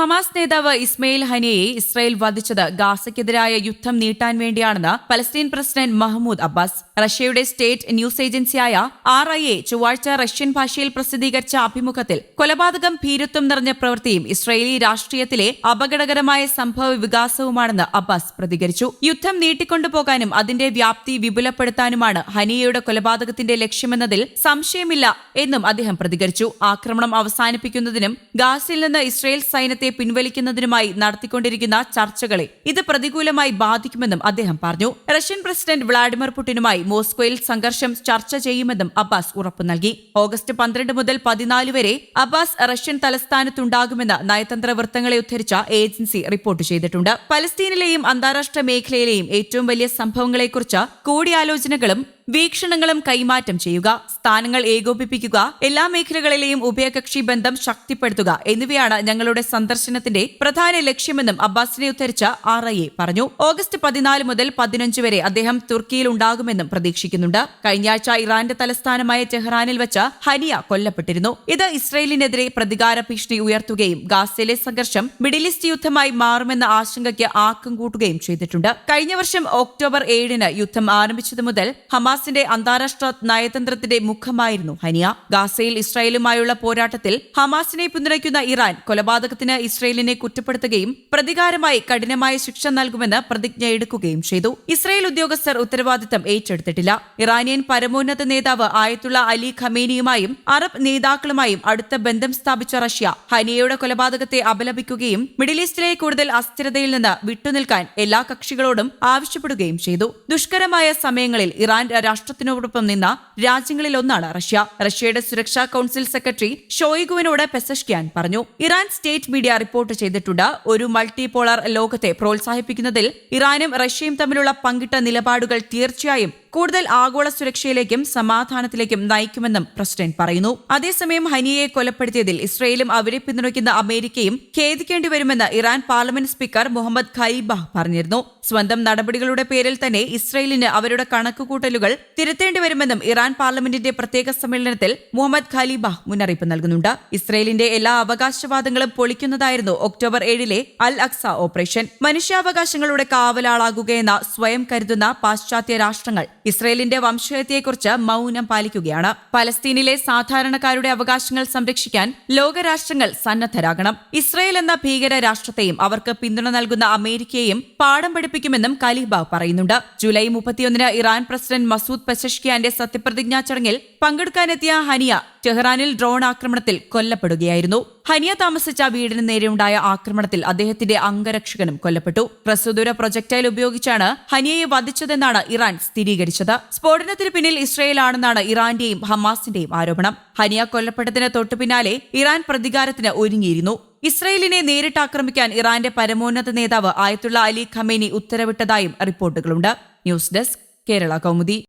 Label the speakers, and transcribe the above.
Speaker 1: Hamas നേതാവ് Ismail ഹനിയെ Israel വധിച്ചത് ഗാസയ്ക്കെതിരായ യുദ്ധം നീട്ടാൻ വേണ്ടിയാണെന്ന് പലസ്തീൻ പ്രസിഡന്റ് മഹ്മൂദ് അബ്ബാസ്. റഷ്യയുടെ സ്റ്റേറ്റ് ന്യൂസ് ഏജൻസിയായ ആർ ഐ എ ചൊവ്വാഴ്ച റഷ്യൻ ഭാഷയിൽ പ്രസിദ്ധീകരിച്ച അഭിമുഖത്തിൽ കൊലപാതകം ഭീരുത്വം നിറഞ്ഞ പ്രവൃത്തിയും ഇസ്രായേലി രാഷ്ട്രീയത്തിലെ അപകടകരമായ സംഭവ വികാസവുമാണെന്ന് അബ്ബാസ് പ്രതികരിച്ചു. യുദ്ധം നീട്ടിക്കൊണ്ടുപോകാനും അതിന്റെ വ്യാപ്തി വിപുലപ്പെടുത്താനുമാണ് ഹനിയയുടെ കൊലപാതകത്തിന്റെ ലക്ഷ്യമെന്നതിൽ സംശയമില്ല എന്നും അദ്ദേഹം പ്രതികരിച്ചു. ആക്രമണം അവസാനിപ്പിക്കുന്നതിനും ഗാസിൽ നിന്ന് ഇസ്രായേൽ സൈന്യത്തെ പിൻവലിക്കുന്നതിനുമായി നടത്തിക്കൊണ്ടിരിക്കുന്ന ചർച്ചകളെ ഇത് പ്രതികൂലമായി ബാധിക്കുമെന്നും അദ്ദേഹം പറഞ്ഞു. റഷ്യൻ പ്രസിഡന്റ് വ്ളാഡിമിർ പുടിനുമായി മോസ്കോയിൽ സംഘർഷം ചർച്ച ചെയ്യുമെന്നും അബ്ബാസ് ഉറപ്പു നൽകി. ഓഗസ്റ്റ് പന്ത്രണ്ട് മുതൽ പതിനാല് വരെ അബ്ബാസ് റഷ്യൻ തലസ്ഥാനത്തുണ്ടാകുമെന്ന് നയതന്ത്ര വൃത്തങ്ങളെ ഉദ്ധരിച്ച ഏജൻസി റിപ്പോർട്ട് ചെയ്തിട്ടുണ്ട്. പലസ്തീനിലെയും അന്താരാഷ്ട്ര മേഖലയിലെയും ഏറ്റവും വലിയ സംഭവങ്ങളെക്കുറിച്ച് കൂടിയാലോചനകളും വീക്ഷണങ്ങളും കൈമാറ്റം ചെയ്യുക സ്ഥാനങ്ങൾ ഏകോപിപ്പിക്കുക എല്ലാ മേഖലകളിലെയും ഉഭയകക്ഷി ബന്ധം ശക്തിപ്പെടുത്തുക എന്നിവയാണ് ഞങ്ങളുടെ സന്ദർശനത്തിന്റെ പ്രധാന ലക്ഷ്യമെന്നും അബ്ബാസിനെ ഉദ്ധരിച്ച ആർ ഐ എ പറഞ്ഞു. ഓഗസ്റ്റ് പതിനാല് മുതൽ പതിനഞ്ച് വരെ അദ്ദേഹം തുർക്കിയിൽ ഉണ്ടാകുമെന്നും പ്രതീക്ഷിക്കുന്നുണ്ട്. കഴിഞ്ഞയാഴ്ച ഇറാന്റെ തലസ്ഥാനമായ ടെഹ്റാനിൽ വെച്ച് ഹനിയ കൊല്ലപ്പെട്ടിരുന്നു. ഇത് ഇസ്രയേലിനെതിരെ പ്രതികാര ഭീഷണി ഉയർത്തുകയും ഗാസയിലെ സംഘർഷം മിഡിൽ ഈസ്റ്റ് യുദ്ധമായി മാറുമെന്ന ആശങ്കയ്ക്ക് ആക്കം കൂട്ടുകയും ചെയ്തിട്ടുണ്ട്. കഴിഞ്ഞ വർഷം ഒക്ടോബർ ഏഴിന് യുദ്ധം ആരംഭിച്ചതു മുതൽ ഹമാസിന്റെ അന്താരാഷ്ട്ര നയതന്ത്രത്തിന്റെ മുഖമായിരുന്നു ഹനിയ. ഗാസയിൽ ഇസ്രായേലുമായുള്ള പോരാട്ടത്തിൽ ഹമാസിനെ പിന്തുണയ്ക്കുന്ന ഇറാൻ കൊലപാതകത്തിന് ഇസ്രായേലിനെ കുറ്റപ്പെടുത്തുകയും പ്രതികാരമായി കഠിനമായ ശിക്ഷ നൽകുമെന്ന് പ്രതിജ്ഞ എടുക്കുകയും ചെയ്തു. ഇസ്രയേൽ ഉദ്യോഗസ്ഥർ ഉത്തരവാദിത്തം ഏറ്റെടുത്തിട്ടില്ല. ഇറാനിയൻ പരമോന്നത നേതാവ് ആയത്തുള്ള അലി ഖമേനിയുമായും അറബ് നേതാക്കളുമായും അടുത്ത ബന്ധം സ്ഥാപിച്ച റഷ്യ ഹനിയയുടെ കൊലപാതകത്തെ അപലപിക്കുകയും മിഡിൽ ഈസ്റ്റിലെ കൂടുതൽ അസ്ഥിരതയിൽ നിന്ന് വിട്ടുനിൽക്കാൻ എല്ലാ കക്ഷികളോടും ആവശ്യപ്പെടുകയും ചെയ്തു. ദുഷ്കരമായ സമയങ്ങളിൽ ഇറാൻ രാഷ്ട്രത്തിനോടൊപ്പം നിന്ന രാജ്യങ്ങളിലൊന്നാണ് റഷ്യ. റഷ്യയുടെ സുരക്ഷാ കൌൺസിൽ സെക്രട്ടറി ഷോയിഗുവിനോട് പെസഷ്കിയാൻ പറഞ്ഞു. ഇറാൻ സ്റ്റേറ്റ് മീഡിയ റിപ്പോർട്ട് ചെയ്തിട്ടുണ്ട്. ഒരു മൾട്ടിപോളാർ ലോകത്തെ പ്രോത്സാഹിപ്പിക്കുന്നതിൽ ഇറാനും റഷ്യയും തമ്മിലുള്ള പങ്കിട്ട നിലപാടുകൾ തീർച്ചയായും കൂടുതൽ ആഗോള സുരക്ഷയിലേക്കും സമാധാനത്തിലേക്കും നയിക്കുമെന്നും പ്രസിഡന്റ് പറയുന്നു. അതേസമയം ഹനിയെ കൊലപ്പെടുത്തിയതിൽ ഇസ്രയേലും അവരെ പിന്തുണയ്ക്കുന്ന അമേരിക്കയും ഖേദിക്കേണ്ടി വരുമെന്ന് ഇറാൻ പാർലമെന്റ് സ്പീക്കർ മുഹമ്മദ് ഖൈബാഹ് പറഞ്ഞിരുന്നു. സ്വന്തം നടപടികളുടെ പേരിൽ തന്നെ ഇസ്രയേലിന് അവരുടെ കണക്കുകൂട്ടലുകൾ തിരുത്തേണ്ടി വരുമെന്നും ഇറാൻ പാർലമെന്റിന്റെ പ്രത്യേക സമ്മേളനത്തിൽ മുഹമ്മദ് ഖലീബാഹ് മുന്നറിയിപ്പ് നൽകുന്നുണ്ട്. ഇസ്രയേലിന്റെ എല്ലാ അവകാശവാദങ്ങളും പൊളിക്കുന്നതായിരുന്നു ഒക്ടോബർ ഏഴിലെ അൽ അക്സ ഓപ്പറേഷൻ. മനുഷ്യാവകാശങ്ങളുടെ കാവലാളാകുകയെന്ന സ്വയം കരുതുന്ന പാശ്ചാത്യ രാഷ്ട്രങ്ങൾ ഇസ്രയേലിന്റെ വംശഹത്യയെക്കുറിച്ച് മൌനം പാലിക്കുകയാണ്. പലസ്തീനിലെ സാധാരണക്കാരുടെ അവകാശങ്ങൾ സംരക്ഷിക്കാൻ ലോകരാഷ്ട്രങ്ങൾ സന്നദ്ധരാകണം. ഇസ്രയേൽ എന്ന ഭീകര രാഷ്ട്രത്തെയും അവർക്ക് പിന്തുണ നൽകുന്ന അമേരിക്കയെയും പാഠം പഠിപ്പിക്കുമെന്നും കലീബാവ് പറയുന്നുണ്ട്. ജൂലൈ മുപ്പത്തിയൊന്നിന് ഇറാൻ പ്രസിഡന്റ് മസൂദ് പെസഷ്കിയാന്റെ സത്യപ്രതിജ്ഞാ ചടങ്ങിൽ പങ്കെടുക്കാനെത്തിയ ഹനിയ ടെഹ്റാനിൽ ഡ്രോൺ ആക്രമണത്തിൽ കൊല്ലപ്പെടുകയായിരുന്നു. ഹനിയ താമസിച്ച വീടിന് നേരെയുണ്ടായ ആക്രമണത്തിൽ അദ്ദേഹത്തിന്റെ അംഗരക്ഷകനും കൊല്ലപ്പെട്ടു. പ്രസ്തുദൂര പ്രൊജക്ടൈൽ ഉപയോഗിച്ചാണ് ഹനിയയെ വധിച്ചതെന്നാണ് ഇറാൻ സ്ഥിരീകരിച്ചത്. സ്ഫോടനത്തിന് പിന്നിൽ ഇസ്രയേലാണെന്നാണ് ഇറാന്റെയും ഹമാസിന്റെയും ആരോപണം. ഹനിയ കൊല്ലപ്പെട്ടതിന് തൊട്ടു പിന്നാലെ ഇറാൻ പ്രതികാരത്തിന് ഒരുങ്ങിയിരുന്നു. ഇസ്രയേലിനെ നേരിട്ട് ആക്രമിക്കാൻ ഇറാന്റെ പരമോന്നത നേതാവ് ആയത്തുള്ള അലി ഖമേനി ഉത്തരവിട്ടതായും റിപ്പോർട്ടുകളുണ്ട്. News desk Kerala Kaumudi.